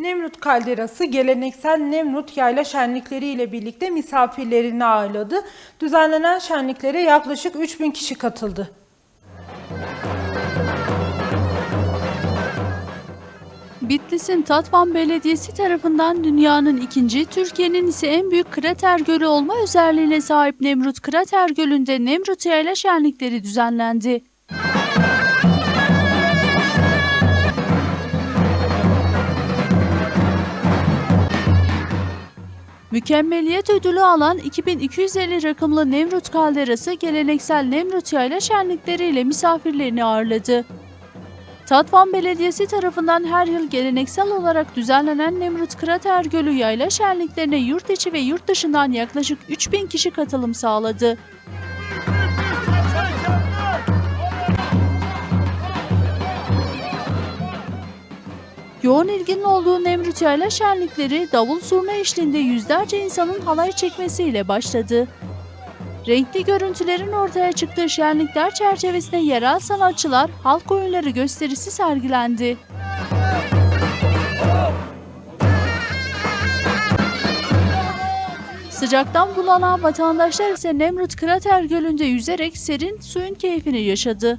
Nemrut Kalderası geleneksel Nemrut yayla şenlikleri ile birlikte misafirlerini ağırladı. Düzenlenen şenliklere yaklaşık 3000 kişi katıldı. Bitlis'in Tatvan Belediyesi tarafından dünyanın ikinci, Türkiye'nin ise en büyük krater gölü olma özelliğine sahip Nemrut Krater Gölü'nde Nemrut Yayla Şenlikleri düzenlendi. Mükemmeliyet ödülü alan 2250 rakımlı Nemrut Kalderası geleneksel Nemrut Yayla şenlikleriyle misafirlerini ağırladı. Tatvan Belediyesi tarafından her yıl geleneksel olarak düzenlenen Nemrut Krater Gölü Yayla şenliklerine yurt içi ve yurt dışından yaklaşık 3000 kişi katılım sağladı. Yoğun ilginin olduğu Nemrut Yayla şenlikleri davul zurna eşliğinde yüzlerce insanın halay çekmesiyle başladı. Renkli görüntülerin ortaya çıktığı şenlikler çerçevesinde yerel sanatçılar, halk oyunları gösterisi sergilendi. Sıcaktan bulanan vatandaşlar ise Nemrut Krater Gölü'nde yüzerek serin suyun keyfini yaşadı.